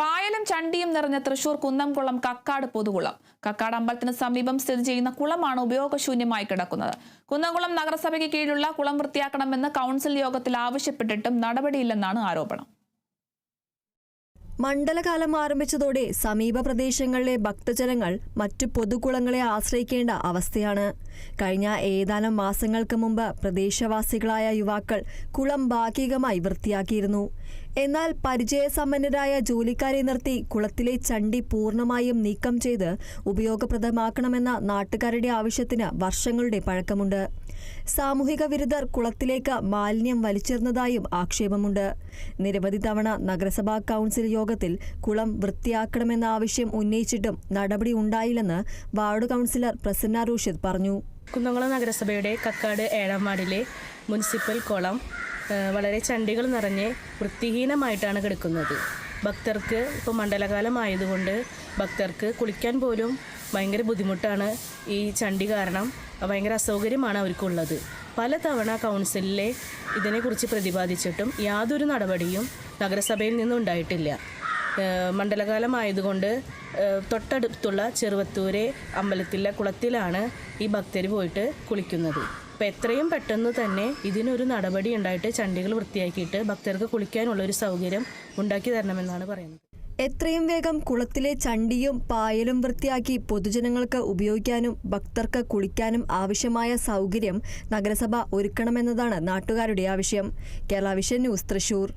പായലും ചണ്ടിയും നിറഞ്ഞ തൃശൂർ കുന്നംകുളം കക്കാട് പൊതുകുളം. കക്കാട് അമ്പലത്തിന് സമീപം സ്ഥിതി ചെയ്യുന്ന കുളമാണ് ഉപയോഗശൂന്യമായി കിടക്കുന്നത്. കുന്നംകുളം നഗരസഭയ്ക്ക് കീഴിലുള്ള കുളം വൃത്തിയാക്കണമെന്ന് കൗൺസിൽ യോഗത്തിൽ ആവശ്യപ്പെട്ടിട്ടും നടപടിയില്ലെന്നാണ് ആരോപണം. മണ്ഡലകാലം ആരംഭിച്ചതോടെ സമീപ പ്രദേശങ്ങളിലെ ഭക്തജനങ്ങൾ മറ്റു പൊതുകുളങ്ങളെ ആശ്രയിക്കേണ്ട അവസ്ഥയാണ്. കഴിഞ്ഞ ഏതാനും മാസങ്ങൾക്ക് മുമ്പ് പ്രദേശവാസികളായ യുവാക്കൾ കുളം ഭാഗികമായി വൃത്തിയാക്കിയിരുന്നു. എന്നാൽ പരിചയസമ്പന്നരായ ജോലിക്കാരെ നിർത്തി കുളത്തിലെ ചണ്ടി പൂർണമായും നീക്കം ചെയ്ത് ഉപയോഗപ്രദമാക്കണമെന്ന നാട്ടുകാരുടെ ആവശ്യത്തിന് വർഷങ്ങളുടെ പഴക്കമുണ്ട്. സാമൂഹിക വിരുദ്ധർ കുളത്തിലേക്ക് മാലിന്യം വലിച്ചെറിഞ്ഞതായും ആക്ഷേപമുണ്ട്. നിരവധി തവണ നഗരസഭാ കൗൺസിൽ യോഗത്തിൽ കുളം വൃത്തിയാക്കണമെന്ന ആവശ്യം ഉന്നയിച്ചിട്ടും നടപടി ഉണ്ടായില്ലെന്ന് വാർഡ് കൗൺസിലർ പ്രസന്ന റൂഷിദ് പറഞ്ഞു. കുന്നംകുളം നഗരസഭയുടെ കക്കാട് ഏഴാം വാർഡിലെ മുനിസിപ്പൽ കുളം വളരെ ചണ്ടികൾ നിറഞ്ഞ് വൃത്തിഹീനമായിട്ടാണ് കിടക്കുന്നത്. ഭക്തർക്ക് ഇപ്പോൾ മണ്ഡലകാലമായതുകൊണ്ട് ഭക്തർക്ക് കുളിക്കാൻ പോലും ഭയങ്കര ബുദ്ധിമുട്ടാണ് ഈ ചണ്ടി കാരണം. ഭയങ്കര അസൗകര്യമാണ് അവർക്കുള്ളത്. പലതവണ കൗൺസിലിലെ ഇതിനെക്കുറിച്ച് പ്രതിപാദിച്ചിട്ടും യാതൊരു നടപടിയും നഗരസഭയിൽ നിന്നും ഉണ്ടായിട്ടില്ല ഏഹ് മണ്ഡലകാലം ആയതുകൊണ്ട് ഏഹ് തൊട്ടടുത്തുള്ള ചെറുവത്തൂരെ അമ്പലത്തിലെ കുളത്തിലാണ് ഈ ഭക്തർ പോയിട്ട് കുളിക്കുന്നത്. അപ്പോൾ എത്രയും പെട്ടെന്ന് തന്നെ ഇതിനൊരു നടപടി ഉണ്ടായിട്ട് ചണ്ടികൾ വൃത്തിയാക്കിയിട്ട് ഭക്തർക്ക് കുളിക്കാനുള്ള ഒരു സൗകര്യം ഉണ്ടാക്കി തരണമെന്നാണ് പറയുന്നത്. എത്രയും വേഗം കുളത്തിലെ ചണ്ടിയും പായലും വൃത്തിയാക്കി പൊതുജനങ്ങൾക്ക് ഉപയോഗിക്കാനും ഭക്തർക്ക് കുളിക്കാനും ആവശ്യമായ സൗകര്യം നഗരസഭ ഒരുക്കണമെന്നതാണ് നാട്ടുകാരുടെ ആവശ്യം. Kerala vision news Thrissur.